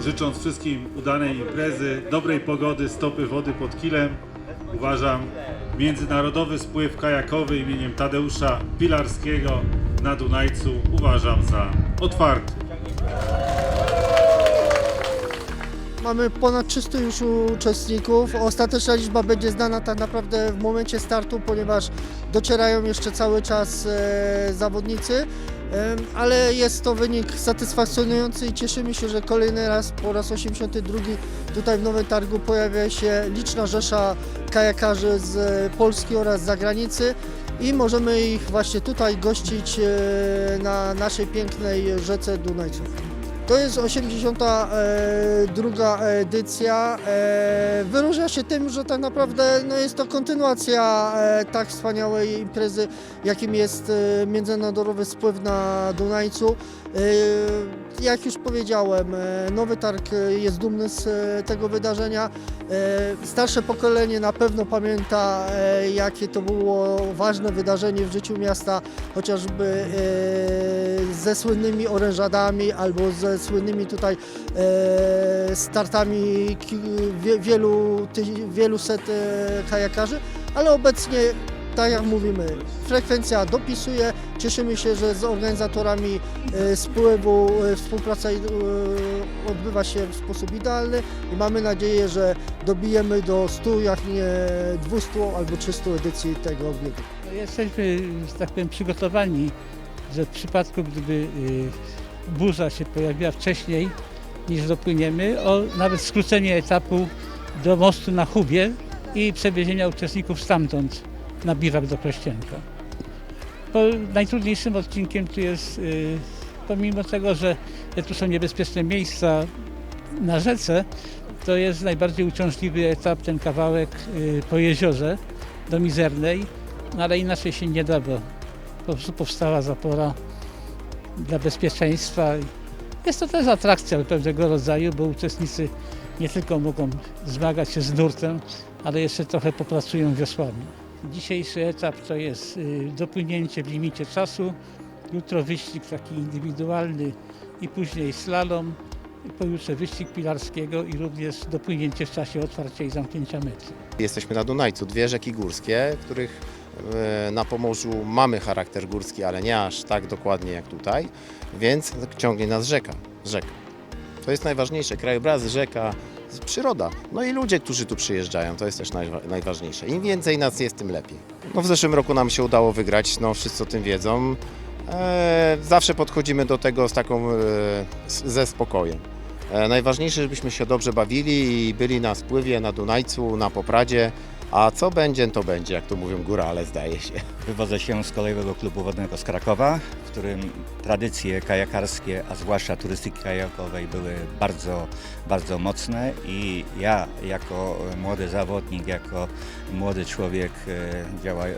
życząc wszystkim udanej imprezy, dobrej pogody, stopy wody pod kilem. Uważam międzynarodowy spływ kajakowy imieniem Tadeusza Pilarskiego na Dunajcu uważam za otwarty. Mamy ponad 300 już uczestników. Ostateczna liczba będzie znana tak naprawdę w momencie startu, ponieważ docierają jeszcze cały czas e, zawodnicy. Ale jest to wynik satysfakcjonujący i cieszymy się, że kolejny raz po raz 82 tutaj w Nowym Targu pojawia się liczna rzesza kajakarzy z e, Polski oraz z zagranicy i możemy ich właśnie tutaj gościć e, na naszej pięknej rzece Dunajcu. To jest 82 edycja. E, Wyróżnia się tym, że tak naprawdę no jest to kontynuacja e, tak wspaniałej imprezy, jakim jest e, międzynarodowy spływ na Dunajcu. E, Jak już powiedziałem, e, Nowy Targ e, jest dumny z tego wydarzenia. Starsze pokolenie na pewno pamięta, jakie to było ważne wydarzenie w życiu miasta, chociażby ze słynnymi orężadami albo ze słynnymi tutaj startami wielu, wielu set kajakarzy, ale obecnie, tak jak mówimy, frekwencja dopisuje. Cieszymy się, że z organizatorami e, spływu e, współpraca e, odbywa się w sposób idealny i mamy nadzieję, że dobijemy do 100, jak nie 200 albo 300 edycji tego biegu. No, Jesteśmy, że tak powiem, przygotowani, że w przypadku gdyby burza się pojawiła wcześniej niż dopłyniemy, o nawet skrócenie etapu do mostu na Hubie i przewiezienia uczestników stamtąd na biwak do Krościenka. Bo najtrudniejszym odcinkiem tu jest, y, pomimo tego, że tu są niebezpieczne miejsca na rzece, to jest najbardziej uciążliwy etap, ten kawałek y, po jeziorze do Mizernej, no ale inaczej się nie da, bo po prostu powstała zapora dla bezpieczeństwa. Jest to też atrakcja pewnego rodzaju, bo uczestnicy nie tylko mogą zmagać się z nurtem, ale jeszcze trochę popracują wiosłami. Dzisiejszy etap to jest y, dopłynięcie w limicie czasu, jutro wyścig taki indywidualny i później slalom, pojutrze wyścig pilarskiego i również dopłynięcie w czasie otwarcia i zamknięcia mety. Jesteśmy na Dunajcu, dwie rzeki górskie, których e, na Pomorzu mamy charakter górski, ale nie aż tak dokładnie jak tutaj, więc ciągnie nas rzeka, rzeka. To jest najważniejsze, krajobrazy, rzeka, przyroda. No i ludzie, którzy tu przyjeżdżają, to jest też najwa- najważniejsze. Im więcej nas jest, tym lepiej. No w zeszłym roku nam się udało wygrać, no wszyscy o tym wiedzą. E, zawsze podchodzimy do tego z taką, e, ze spokojem. E, Najważniejsze, żebyśmy się dobrze bawili i byli na spływie, na Dunajcu, na Popradzie. A co będzie, to będzie, jak to mówią górale, zdaje się. Wywodzę się z Kolejowego Klubu Wodnego z Krakowa, w którym tradycje kajakarskie, a zwłaszcza turystyki kajakowej były bardzo, bardzo mocne i ja jako młody zawodnik, jako młody człowiek e, działa, e,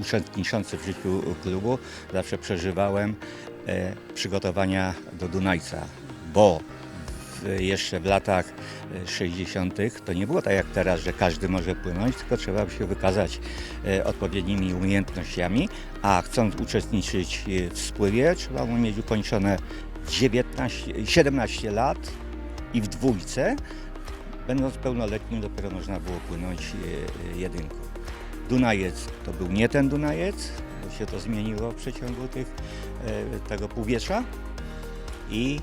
uczestniczący w życiu klubu, zawsze przeżywałem e, przygotowania do Dunajca, bo jeszcze w latach e, 60. to nie było tak jak teraz, że każdy może płynąć, tylko trzeba się wykazać e, odpowiednimi umiejętnościami, a chcąc uczestniczyć e, w spływie, trzeba mieć ukończone 19, 17 lat i w dwójce, będąc pełnoletnim dopiero można było płynąć e, e, jedynką. Dunajec to był nie ten Dunajec, się to zmieniło w przeciągu tych, e, tego półwiecza i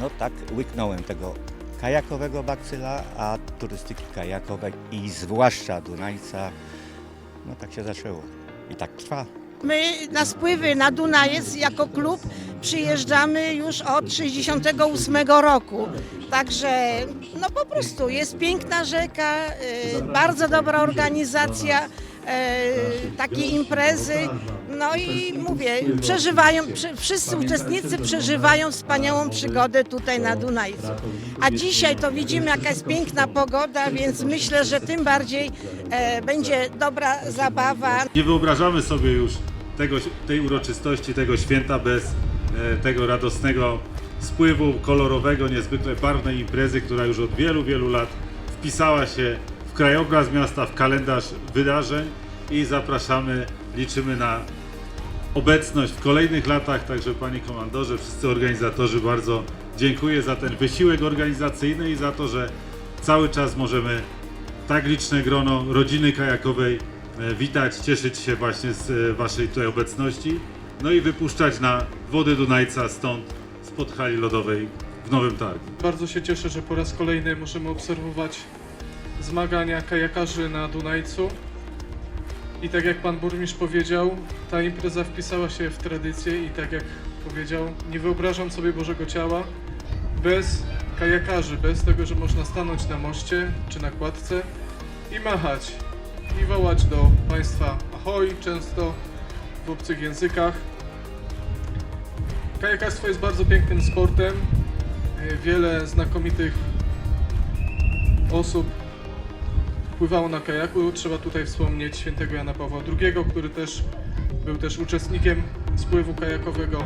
no tak łyknąłem tego kajakowego bakcyla, a turystyki kajakowej i zwłaszcza Dunajca, no tak się zaczęło i tak trwa. My na spływy na Dunajec jako klub przyjeżdżamy już od 68 roku. Także no po prostu jest piękna rzeka, y, bardzo dobra organizacja, takie imprezy. No i mówię, przeżywają, prze, wszyscy uczestnicy przeżywają wspaniałą przygodę tutaj na Dunajcu. A dzisiaj to widzimy jaka jest piękna pogoda, więc myślę, że tym bardziej e, będzie dobra zabawa. Nie wyobrażamy sobie już tego, tej uroczystości, tego święta bez e, tego radosnego spływu, kolorowego, niezwykle barwnej imprezy, która już od wielu, wielu lat wpisała się krajobraz miasta, w kalendarz wydarzeń i zapraszamy, liczymy na obecność w kolejnych latach, także Panie Komandorze, wszyscy organizatorzy bardzo dziękuję za ten wysiłek organizacyjny i za to, że cały czas możemy tak liczne grono rodziny kajakowej e, witać, cieszyć się właśnie z e, Waszej tutaj obecności, no i wypuszczać na wody Dunajca stąd, spod hali lodowej w Nowym Targu. Bardzo się cieszę, że po raz kolejny możemy obserwować zmagania kajakarzy na Dunajcu. I tak jak pan burmistrz powiedział, ta impreza wpisała się w tradycję i tak jak powiedział, nie wyobrażam sobie Bożego Ciała bez kajakarzy, bez tego, że można stanąć na moście czy na kładce i machać i wołać do państwa ahoj, często w obcych językach. Kajakarstwo jest bardzo pięknym sportem. Wiele znakomitych osób pływało na kajaku. Trzeba tutaj wspomnieć świętego Jana Pawła II, który też był też uczestnikiem spływu kajakowego.